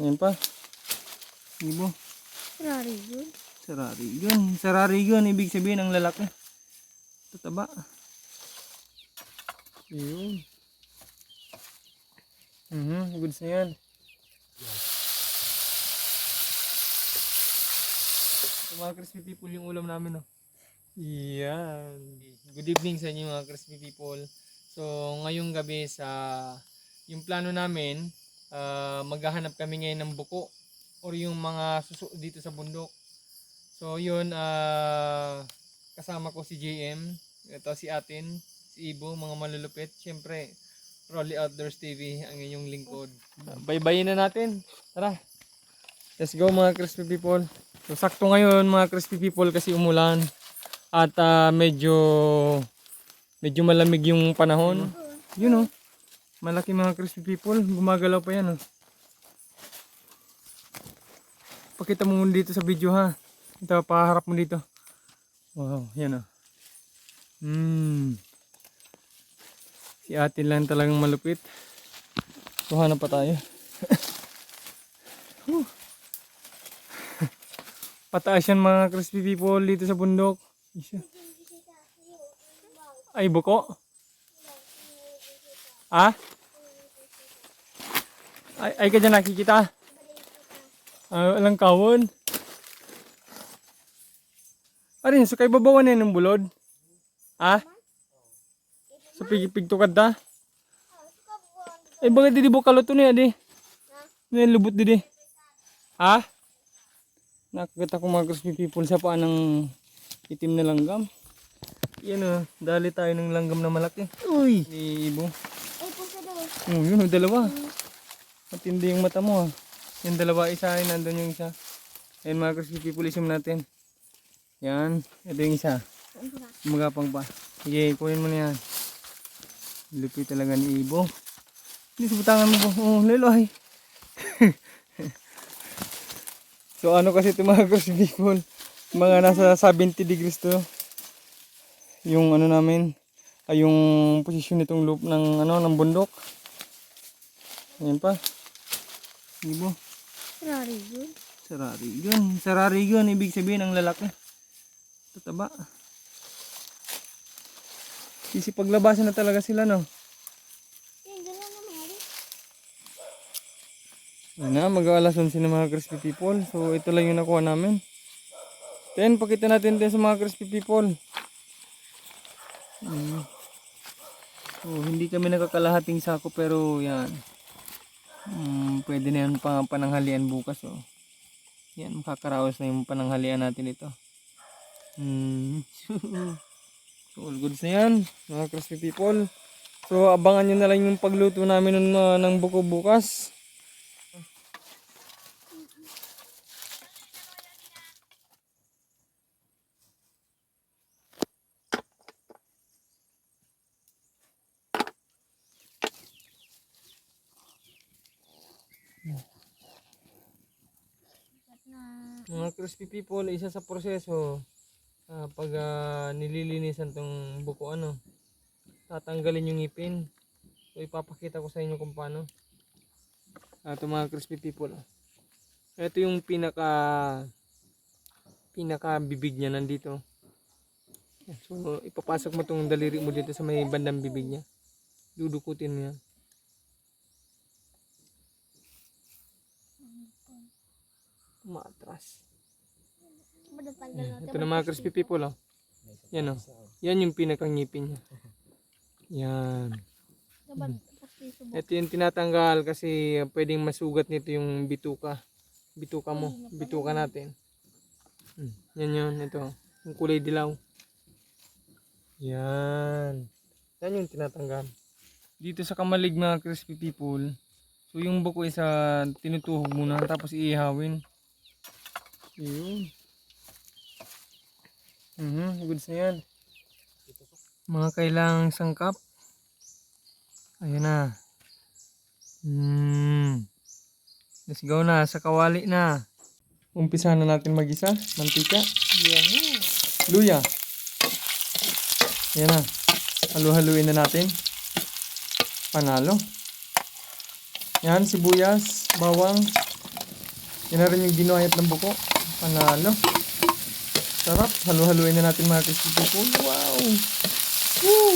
Ayan pa. Ibo. Rari yun. Sarari yun. Sarari yun. Ibig sabihin ang lalaki. Tataba. Yun. Mhm, goods na yan. So, mga crispy people yung ulam namin, no? Yan. Good evening sa inyo mga crispy people. So, ngayong gabi sa yung plano namin, ah, maghahanap kami ngayon ng buko or yung mga suso dito sa bundok. So, yun, ah, kasama ko si JM, ito si Atin, si Ibo, mga malulupit. Siyempre, Rolly Outdoors TV, ang inyong lingkod. Baybayin na natin. Tara. Let's go mga crispy people. So, sakto ngayon mga crispy people kasi umulan. At ah, medyo medyo malamig yung panahon. Yun oh. Malaki mga crispy people. Gumagalaw pa yan oh. Pakita mo muna dito sa video ha. Ito, paharap mo dito. Wow, yan oh. Hmm. Si atin lang talagang malupit. Kuha na pa tayo. Pataas yan mga crispy people dito sa bundok. Ay, buko? Ah? Ay, ay ka dyan nakikita? Ah, walang kawon. Arin, so kay babawan na ng bulod? Ah? Sa pigipig tukad ta? Ay, bakit di bukalo to niya di? Ngayon lubot di di. Ha? Nakakita ko mga crispy people sa paan ng itim na langgam. Yan o, dali tayo ng langgam na malaki. Uy! Ni Ibo. Oh, yun o, dalawa. Matindi yung mata mo ah. Yung dalawa isa ay nandun yung isa. Ayan mga isim natin. Yan, ito yung isa. Magapang pa. Sige, kunin mo na yan. Lupit talaga ni Ibo. Hindi sa butangan mo po. Oh, leloy. so ano kasi ito mga people. Mga nasa 70 degrees to. Yung ano namin. Ay yung posisyon nitong loop ng ano ng bundok. Ayan pa. Ibo. Rari yun. Sarari yun. Sarari yun. Ibig sabihin ang lalaki. Tataba. Kasi paglabasan na talaga sila no. Yan, dyan lang naman. Ari. Yan na, mag-aalas 11 na mga crispy people. So ito lang yung nakuha namin. Then pakita natin din sa mga crispy people. Mm. So, hindi kami nakakalahating sako pero yan. Mm, pwede na yan pang pananghalian bukas. Oh. Yan, makakaraos na yung pananghalian natin ito. Mm. so, all goods na yan, mga crispy people. So, abangan nyo na lang yung pagluto namin ng, uh, ng buko bukas. Crispy people, isa sa proseso ah, pag ah, nililinisan tong buko ano, tatanggalin yung ngipin. So ipapakita ko sa inyo kung paano. Ito mga crispy people. Ito yung pinaka pinaka bibig niya nandito. So ipapasok mo tong daliri mo dito sa may bandang bibig niya. Dudukutin mo yan. Matras. Ito na mga crispy people, oh. Yan, oh. Yan yung pinakangipin niya. Yan. Ito yung tinatanggal kasi pwedeng masugat nito yung bituka. Bituka mo. Bituka natin. Hmm. Yan yun. Ito. Yung kulay dilaw. Yan. Yan yung tinatanggal. Dito sa kamalig mga crispy people, so yung buko isa tinutuhog muna tapos iihawin. Yun. Mhm, goods na yan. Mga kailangang sangkap. Ayan na. Hmm. Let's go na. Sa kawali na. Umpisa na natin magisa. Mantika. Luya. Ayan na. Halu-haluin na natin. Panalo. Yan, sibuyas, bawang, Yan na rin yung ginayat ng buko. Panalo. Sarap. Halu-haluin na natin mga people. Wow! Woo!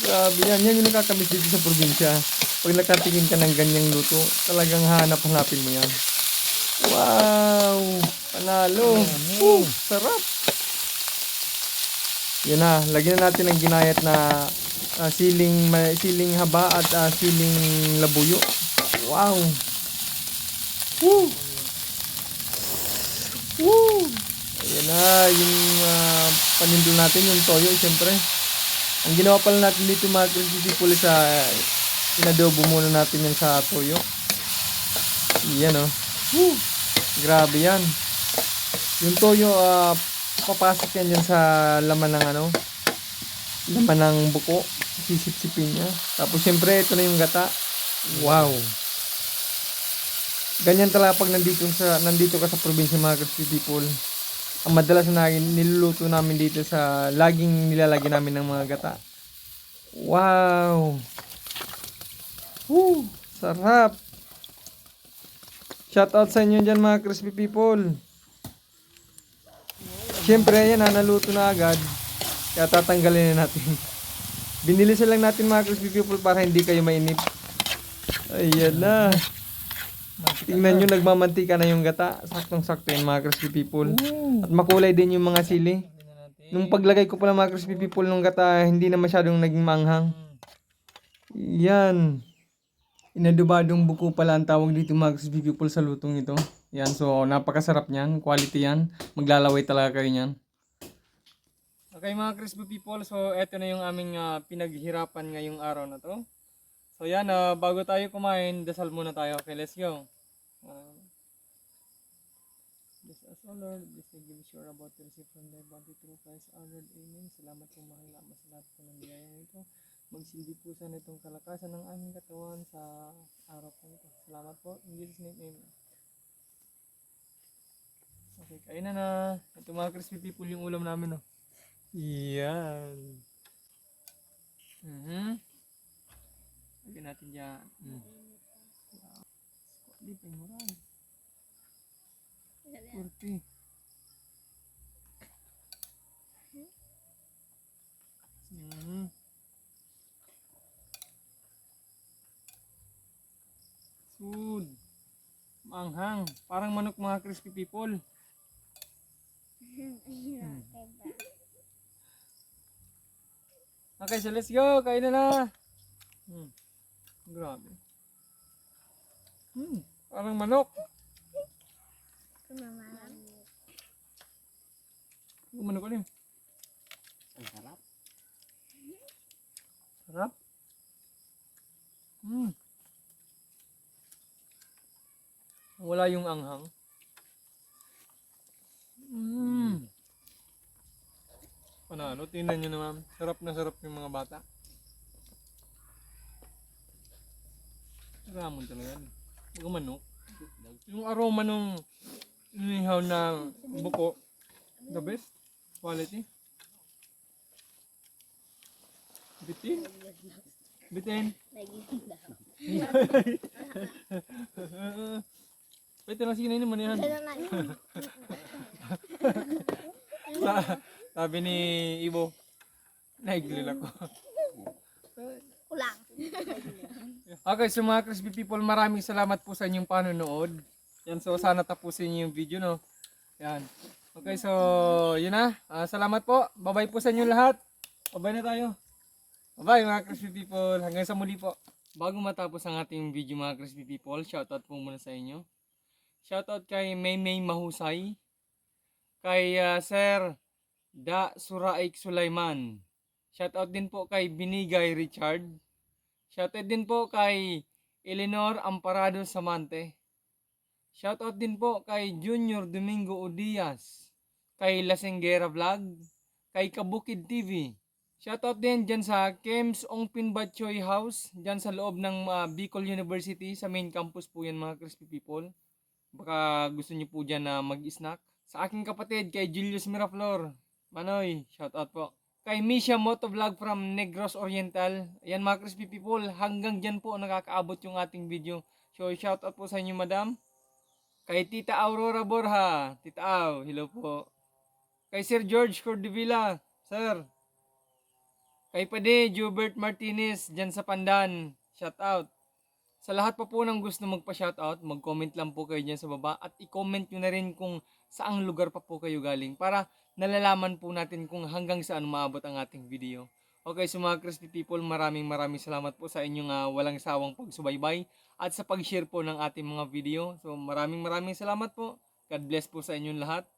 Grabe yan. Yan yung nakakamiss dito sa probinsya. Pag nakatingin ka ng ganyang luto, talagang hanap-hanapin mo yan. Wow! Panalo! Woo! Sarap! Yan na. Lagyan na natin ng ginayat na ah, siling, siling haba at ah, siling labuyo. Wow! Woo! Woo! Ayan na, yung uh, panindol natin, yung toyo, siyempre. Ang ginawa pala natin dito mga people sa inadobo muna natin yan sa toyo. Yan oh. Woo! Grabe yan. Yung toyo, ah, papasok yan yan sa laman ng ano, laman ng buko. Sisip-sipin niya. Tapos siyempre, ito na yung gata. Wow! Ganyan talaga pag nandito sa nandito ka sa probinsya mga crispy people. Ang madalas na niluluto namin dito sa laging nilalagyan namin ng mga gata. Wow! Woo! Sarap! Shout out sa inyo dyan mga crispy people. Siyempre, yan na, naluto na agad. Kaya tatanggalin na natin. Binili lang natin mga crispy people para hindi kayo mainip. Ayan na. Tingnan nyo, nagmamantika na yung gata. Saktong-sakto yan mga crispy people. At makulay din yung mga sili. Nung paglagay ko pala mga crispy people nung gata, hindi na masyadong naging manghang. Yan. Inadubadong buko pala ang tawag dito mga crispy people sa lutong ito. Yan, so napakasarap niyan. Quality yan. Maglalaway talaga kayo niyan. Okay mga crispy people, so eto na yung aming ah, pinaghirapan ngayong araw na to. So yan, ah, bago tayo kumain, dasal muna tayo. Okay, let's go. Uh, Bless us, O Lord. Bless and give us your about to receive from thy body through Christ our Lord. Amen. Salamat po mahal naman sa lahat po ng biyaya ito. Magsilbi po sa itong kalakasan ng aming katawan sa araw po ito. Salamat po. In Jesus name, Amen. Okay, kain na na. Ito mga crispy people yung ulam namin, oh. Yan. Mhm. Lagyan natin dyan. Mm. Di pa yung moral. Kurti. Mhm. Food. Manghang. Parang manok mga crispy people. Okay, so let's go. Kain na na. Hmm. Grabe. Hmm. Parang manok. Yung manok ulit. Ang sarap. Sarap. Hmm. Wala yung anghang. Hmm. Panalo, tingnan nyo naman. Sarap na sarap yung mga bata. Ramon talaga. Mga manok. Yung aroma nung inihaw na buko, the best. Quality. Bitin. Bitin. Pwede lang sige na mo yan. Sa- Sabi ni Ibo, naiglil ako. Kulang. Okay, so mga crispy people, maraming salamat po sa inyong panonood. Yan, so sana tapusin niyo yung video, no? Yan. Okay, so yun na. Ah, salamat po. Bye-bye po sa inyo lahat. Bye-bye na tayo. Bye-bye mga crispy people. Hanggang sa muli po. Bago matapos ang ating video mga crispy people, shoutout po muna sa inyo. Shoutout kay Maymay Mahusay. Kay ah, Sir Da Suraik Sulaiman. Shoutout din po kay Binigay Richard. Shoutout din po kay Eleanor Amparado Samante. Shoutout din po kay Junior Domingo Odias. Kay Lasenggera Vlog. Kay Kabukid TV. Shoutout din dyan sa Kems Ongpin Batchoy House. Dyan sa loob ng ah, Bicol University. Sa main campus po yan mga crispy people. Baka gusto niyo po dyan na mag-snack. Sa aking kapatid kay Julius Miraflor. Manoy, shoutout po. Kay Misha Motovlog from Negros Oriental. Ayan mga crispy people, hanggang dyan po nakakaabot yung ating video. So shoutout po sa inyo madam. Kay Tita Aurora Borja. Tita Au, hello po. Kay Sir George Cordivilla. Sir. Kay Pade, Jubert Martinez, dyan sa Pandan. Shout out. Sa lahat pa po ng gusto magpa-shoutout, mag-comment lang po kayo dyan sa baba at i-comment nyo na rin kung saang lugar pa po kayo galing para nalalaman po natin kung hanggang saan maabot ang ating video. Okay, so mga crispy people, maraming maraming salamat po sa inyong ah, walang sawang pagsubaybay at sa pag-share po ng ating mga video. So maraming maraming salamat po. God bless po sa inyong lahat.